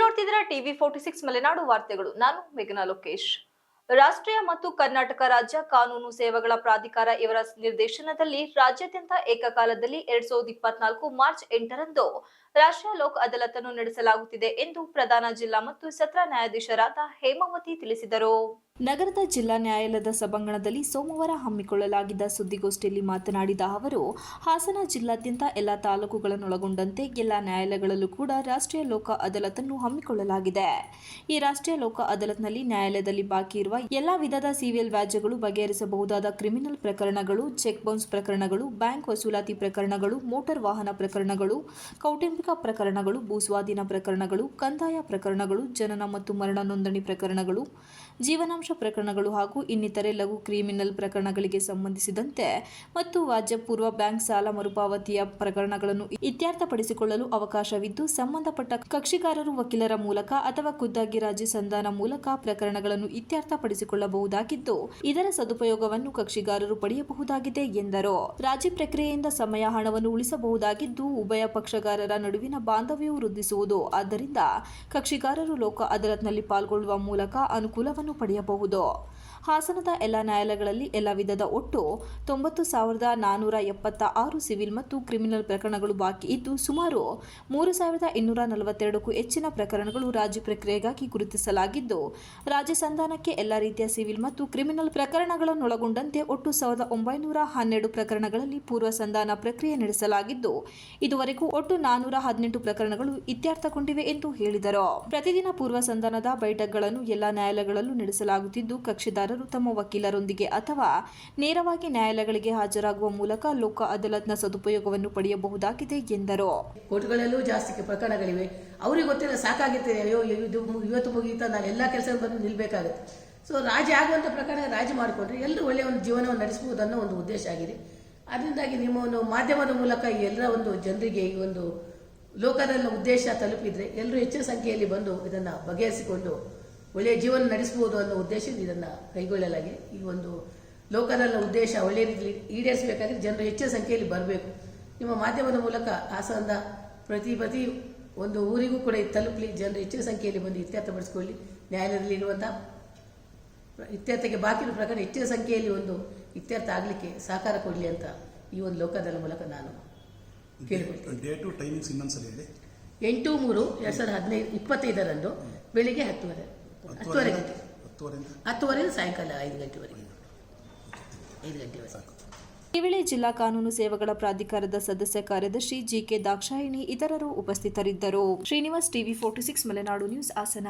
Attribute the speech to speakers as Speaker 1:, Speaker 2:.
Speaker 1: ನೋಡ್ತಿದ್ದೀರಾ TV forty six Malenadu ವಾರ್ತೆಗಳು. ನಾನು ಮೇಘನಾ ಲೋಕೇಶ್. ರಾಷ್ಟ್ರೀಯ ಮತ್ತು ಕರ್ನಾಟಕ ರಾಜ್ಯ ಕಾನೂನು ಸೇವೆಗಳ ಪ್ರಾಧಿಕಾರ ಇವರ ನಿರ್ದೇಶನದಲ್ಲಿ ರಾಜ್ಯಾದ್ಯಂತ ಏಕಕಾಲದಲ್ಲಿ ಎರಡ್ ಸಾವಿರದ ಇಪ್ಪತ್ನಾಲ್ಕು ಮಾರ್ಚ್ ಎಂಟರಂದು ರಾಷ್ಟ್ರೀಯ ಲೋಕ್ ಅದಾಲತನ್ನು ನಡೆಸಲಾಗುತ್ತಿದೆ ಎಂದು ಪ್ರಧಾನ ಜಿಲ್ಲಾ ಮತ್ತು ಸತ್ರ ನ್ಯಾಯಾಧೀಶರಾದ ಹೇಮಾವತಿ ತಿಳಿಸಿದರು. ನಗರದ ಜಿಲ್ಲಾ ನ್ಯಾಯಾಲಯದ ಸಭಾಂಗಣದಲ್ಲಿ ಸೋಮವಾರ ಹಮ್ಮಿಕೊಳ್ಳಲಾಗಿದ್ದ ಸುದ್ದಿಗೋಷ್ಠಿಯಲ್ಲಿ ಮಾತನಾಡಿದ ಅವರು, ಹಾಸನ ಜಿಲ್ಲಾದ್ಯಂತ ಎಲ್ಲ ತಾಲೂಕುಗಳನ್ನೊಳಗೊಂಡಂತೆ ಎಲ್ಲ ನ್ಯಾಯಾಲಯಗಳಲ್ಲೂ ಕೂಡ ರಾಷ್ಟ್ರೀಯ ಲೋಕ ಅದಾಲತನ್ನು ಹಮ್ಮಿಕೊಳ್ಳಲಾಗಿದೆ. ಈ ರಾಷ್ಟ್ರೀಯ ಲೋಕ ಅದಾಲತ್ನಲ್ಲಿ ನ್ಯಾಯಾಲಯದಲ್ಲಿ ಬಾಕಿ ಇರುವ ಎಲ್ಲ ವಿಧದ ಸಿವಿಲ್ ವ್ಯಾಜ್ಯಗಳು ಬಗೆಹರಿಸಬಹುದಾದ ಕ್ರಿಮಿನಲ್ ಪ್ರಕರಣಗಳು, ಚೆಕ್ ಬೌನ್ಸ್ ಪ್ರಕರಣಗಳು, ಬ್ಯಾಂಕ್ ವಸೂಲಾತಿ ಪ್ರಕರಣಗಳು, ಮೋಟಾರ್ ವಾಹನ ಪ್ರಕರಣಗಳು, ಕೌಟುಂಬಿಕ ಪ್ರಕರಣಗಳು, ಭೂಸ್ವಾಧೀನ ಪ್ರಕರಣಗಳು, ಕಂದಾಯ ಪ್ರಕರಣಗಳು, ಜನನ ಮತ್ತು ಮರಣ ನೋಂದಣಿ ಪ್ರಕರಣಗಳು, ಜೀವನಾಂಶ ಪ್ರಕರಣಗಳು ಹಾಗೂ ಇನ್ನಿತರೆ ಲಘು ಕ್ರಿಮಿನಲ್ ಪ್ರಕರಣಗಳಿಗೆ ಸಂಬಂಧಿಸಿದಂತೆ ಮತ್ತು ವ್ಯಾಜ್ಯಪೂರ್ವ ಬ್ಯಾಂಕ್ ಸಾಲ ಮರುಪಾವತಿಯ ಪ್ರಕರಣಗಳನ್ನು ಇತ್ಯರ್ಥಪಡಿಸಿಕೊಳ್ಳಲು ಅವಕಾಶವಿದ್ದು, ಸಂಬಂಧಪಟ್ಟ ಕಕ್ಷಿಗಾರರು, ವಕೀಲರ ಮೂಲಕ ಅಥವಾ ಖುದ್ದಾಗಿ ರಾಜಿ ಸಂಧಾನ ಮೂಲಕ ಪ್ರಕರಣಗಳನ್ನು ಇತ್ಯರ್ಥಪಡಿಸಿಕೊಳ್ಳಬಹುದಾಗಿದ್ದು, ಇದರ ಸದುಪಯೋಗವನ್ನು ಕಕ್ಷಿಗಾರರು ಪಡೆಯಬಹುದಾಗಿದೆ ಎಂದರು. ರಾಜಿ ಪ್ರಕ್ರಿಯೆಯಿಂದ ಸಮಯ ಹಣವನ್ನು ಉಳಿಸಬಹುದಾಗಿದ್ದು, ಉಭಯ ಪಕ್ಷಗಾರರ ನಡುವಿನ ಬಾಂಧವ್ಯ ವೃದ್ಧಿಸುವುದು. ಆದ್ದರಿಂದ ಕಕ್ಷಿಗಾರರು ಲೋಕ ಅದಾಲತ್ನಲ್ಲಿ ಪಾಲ್ಗೊಳ್ಳುವ ಮೂಲಕ ಅನುಕೂಲವನ್ನು ಪಡೆಯಬಹುದು. ಹಾಸನದ ಎಲ್ಲ ನ್ಯಾಯಾಲಯಗಳಲ್ಲಿ ಎಲ್ಲ ವಿಧದ ಒಟ್ಟು ತೊಂಬತ್ತು ಸಾವಿರದ ನಾನ್ನೂರ ಎಪ್ಪತ್ತ ಆರು ಸಿವಿಲ್ ಮತ್ತು ಕ್ರಿಮಿನಲ್ ಪ್ರಕರಣಗಳು ಬಾಕಿ ಇದ್ದು, ಸುಮಾರು ಮೂರು ಸಾವಿರದ ಇನ್ನೂರ ನಲವತ್ತೆರಡಕ್ಕೂ ಹೆಚ್ಚಿನ ಪ್ರಕರಣಗಳು ರಾಜ್ಯ ಪ್ರಕ್ರಿಯೆಗಾಗಿ ಗುರುತಿಸಲಾಗಿದ್ದು, ರಾಜ್ಯ ಸಂಧಾನಕ್ಕೆ ಎಲ್ಲ ರೀತಿಯ ಸಿವಿಲ್ ಮತ್ತು ಕ್ರಿಮಿನಲ್ ಪ್ರಕರಣಗಳನ್ನೊಳಗೊಂಡಂತೆ ಒಟ್ಟು ಸಾವಿರದ ಒಂಬೈನೂರ ಹನ್ನೆರಡು ಪ್ರಕರಣಗಳಲ್ಲಿ ಪೂರ್ವ ಸಂಧಾನ ಪ್ರಕ್ರಿಯೆ ನಡೆಸಲಾಗಿದ್ದು, ಇದುವರೆಗೂ ಒಟ್ಟು ನಾನ್ನೂರ ಹದಿನೆಂಟು ಪ್ರಕರಣಗಳು ಇತ್ಯರ್ಥಗೊಂಡಿವೆ ಎಂದು ಹೇಳಿದರು. ಪ್ರತಿದಿನ ಪೂರ್ವ ಸಂಧಾನದ ಬೈಠಕ್ಗಳನ್ನು ಎಲ್ಲ ನ್ಯಾಯಾಲಯಗಳಲ್ಲೂ ನಡೆಸಲಾಗುತ್ತಿದ್ದು, ಕಕ್ಷಿದಾರರು ತಮ್ಮ ವಕೀಲರೊಂದಿಗೆ ಅಥವಾ ನೇರವಾಗಿ ನ್ಯಾಯಾಲಯಗಳಿಗೆ ಹಾಜರಾಗುವ ಮೂಲಕ ಲೋಕ ಅದಾಲತ್ನ ಸದುಪಯೋಗವನ್ನು ಪಡೆಯಬಹುದಾಗಿದೆ ಎಂದರು.
Speaker 2: ಕೋರ್ಟ್ಗಳಲ್ಲೂ ಜಾಸ್ತಿ ಪ್ರಕರಣಗಳಿವೆ. ಅವರಿಗೆ ಗೊತ್ತಿಲ್ಲ ಸಾಕಾಗಿರ್ತದೆ ಅಯ್ಯೋ ಇವತ್ತು ಮುಗಿಯುತ್ತಾ ನಾನು ಎಲ್ಲ ಕೆಲಸ ಬಂದು ನಿಲ್ಬೇಕಾಗುತ್ತೆ. ಸೊ ರಾಜಿ ಆಗುವಂಥ ಪ್ರಕರಣ ರಾಜಿ ಮಾಡಿಕೊಂಡ್ರೆ ಎಲ್ಲರೂ ಒಳ್ಳೆಯ ಒಂದು ಜೀವನವನ್ನು ನಡೆಸಬಹುದು ಅನ್ನೋ ಒಂದು ಉದ್ದೇಶ ಆಗಿದೆ. ಅದರಿಂದಾಗಿ ನಿಮ್ಮ ಒಂದು ಮಾಧ್ಯಮದ ಮೂಲಕ ಎಲ್ಲರ ಒಂದು ಜನರಿಗೆ ಒಂದು ಲೋಕದ ಉದ್ದೇಶ ತಲುಪಿದರೆ ಎಲ್ಲರೂ ಹೆಚ್ಚಿನ ಸಂಖ್ಯೆಯಲ್ಲಿ ಬಂದು ಇದನ್ನು ಬಗೆಹರಿಸಿಕೊಂಡು ಒಳ್ಳೆಯ ಜೀವನ ನಡೆಸಬಹುದು ಅನ್ನೋ ಉದ್ದೇಶದಿಂದ ಇದನ್ನು ಕೈಗೊಳ್ಳಲಾಗಿದೆ. ಈ ಒಂದು ಲೋಕದಲ್ಲ ಉದ್ದೇಶ ಒಳ್ಳೆಯ ರೀತಿಯಲ್ಲಿ ಈಡೇರಿಸಬೇಕಾದ್ರೆ ಜನರು ಹೆಚ್ಚಿನ ಸಂಖ್ಯೆಯಲ್ಲಿ ಬರಬೇಕು. ನಿಮ್ಮ ಮಾಧ್ಯಮದ ಮೂಲಕ ಹಾಸನದ ಪ್ರತಿ ಪ್ರತಿ ಒಂದು ಊರಿಗೂ ಕೂಡ ತಲುಪಲಿ. ಜನರು ಹೆಚ್ಚಿನ ಸಂಖ್ಯೆಯಲ್ಲಿ ಬಂದು ಇತ್ಯರ್ಥಪಡಿಸಿಕೊಳ್ಳಿ ನ್ಯಾಯಾಲಯದಲ್ಲಿ ಇರುವಂಥ ಇತ್ಯರ್ಥಕ್ಕೆ ಬಾಕಿ ಇರುವ ಪ್ರಕರಣ ಹೆಚ್ಚಿನ ಸಂಖ್ಯೆಯಲ್ಲಿ ಒಂದು ಇತ್ಯರ್ಥ ಆಗಲಿಕ್ಕೆ ಸಹಕಾರ ಕೊಡಲಿ ಅಂತ ಈ ಒಂದು ಲೋಕದಲ್ಲಿ ಮೂಲಕ ನಾನು ಕೇಳಿಕೊಳ್ತೇನೆ
Speaker 3: ಡೇಟು ಟೈಮಿಂಗ್ಸ್ ಇನ್ನೊಂದ್ಸಲ ಹೇಳಿ.
Speaker 2: ಎಂಟು ಮೂರು ಎರಡು ಸಾವಿರದ ಹದಿನೈದು ಇಪ್ಪತ್ತೈದರಂದು ಬೆಳಿಗ್ಗೆ ಹತ್ತುವರೆ ಹತ್ತುವರೆ ಗಂಟೆ
Speaker 3: ಹತ್ತುವರೆಯಿಂದ
Speaker 2: ಹತ್ತುವರೆಯಿಂದ ಸಾಯಂಕಾಲ ಐದು ಗಂಟೆವರೆಗೆ. ಐದು ಗಂಟೆವರೆಗೆ.
Speaker 3: ಸಾಕು
Speaker 1: ಈ ವೇಳೆ ಜಿಲ್ಲಾ ಕಾನೂನು ಸೇವೆಗಳ ಪ್ರಾಧಿಕಾರದ ಸದಸ್ಯ ಕಾರ್ಯದರ್ಶಿ ಜಿಕೆ ದಾಕ್ಷಾಯಿಣಿ ಇತರರು ಉಪಸ್ಥಿತರಿದ್ದರು. Srinivas TV forty six Malenadu news Hassan.